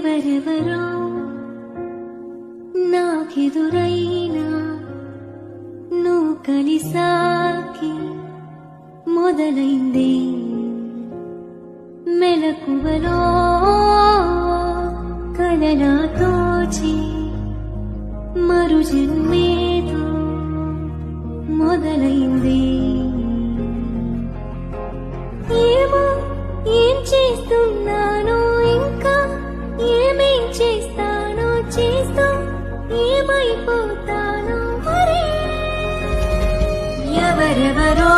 ఎవరెవరో నాకెదురైనా నువ్వు కలిసాకి మొదలైంది మెలకువలో కలలా తోచి మరు జన్మేతో మొదలైంది. ఏమో ఏం చేస్తున్నా ఎవరెవరో